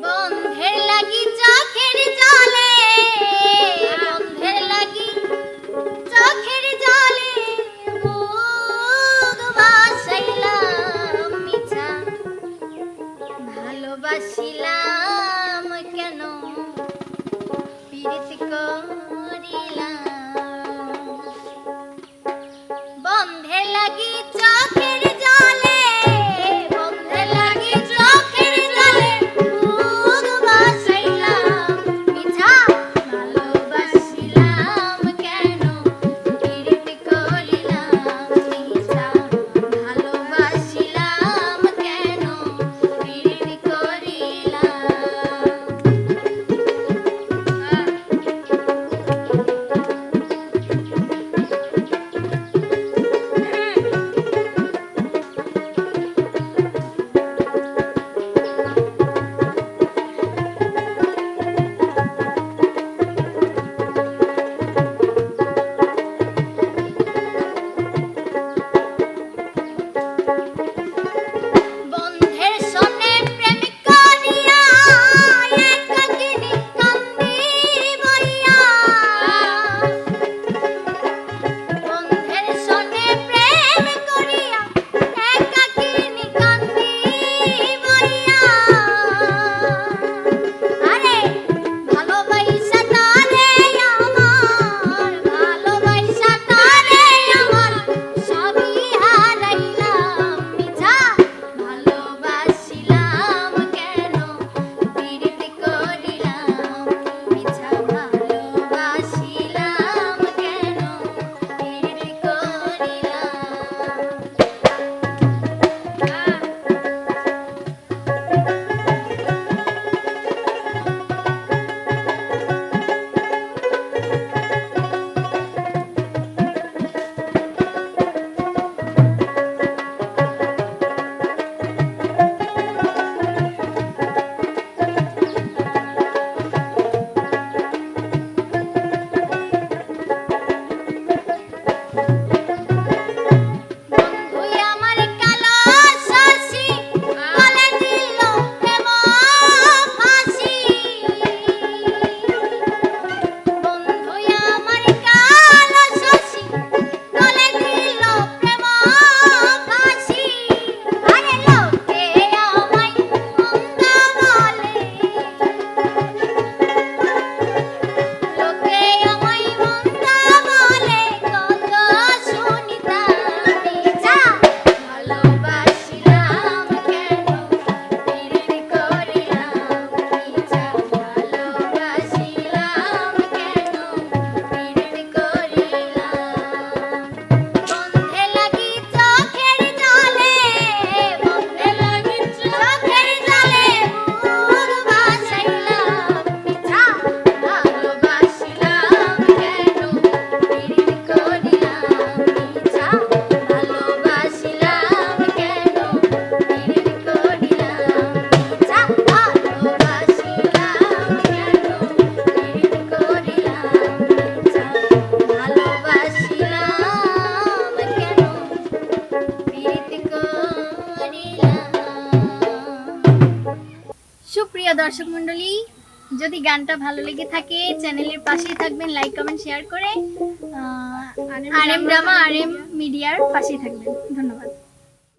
বন্ধের লাগি চোখের জলে, বন্ধের লাগি চোখের জলে মুখ ভাসাইলাম মিছা। ভালোবাসিলাম কেন? পীড়িত করিলাম। বন্ধের লাগি চোখ প্রিয় দর্শক মন্ডলী যদি গানটা ভালো লেগে থাকে চ্যানেলের পাশেই থাকবেন লাইক কমেন্ট শেয়ার করে R M drama R M মিডিয়ার পাশেই থাকবেন। ধন্যবাদ।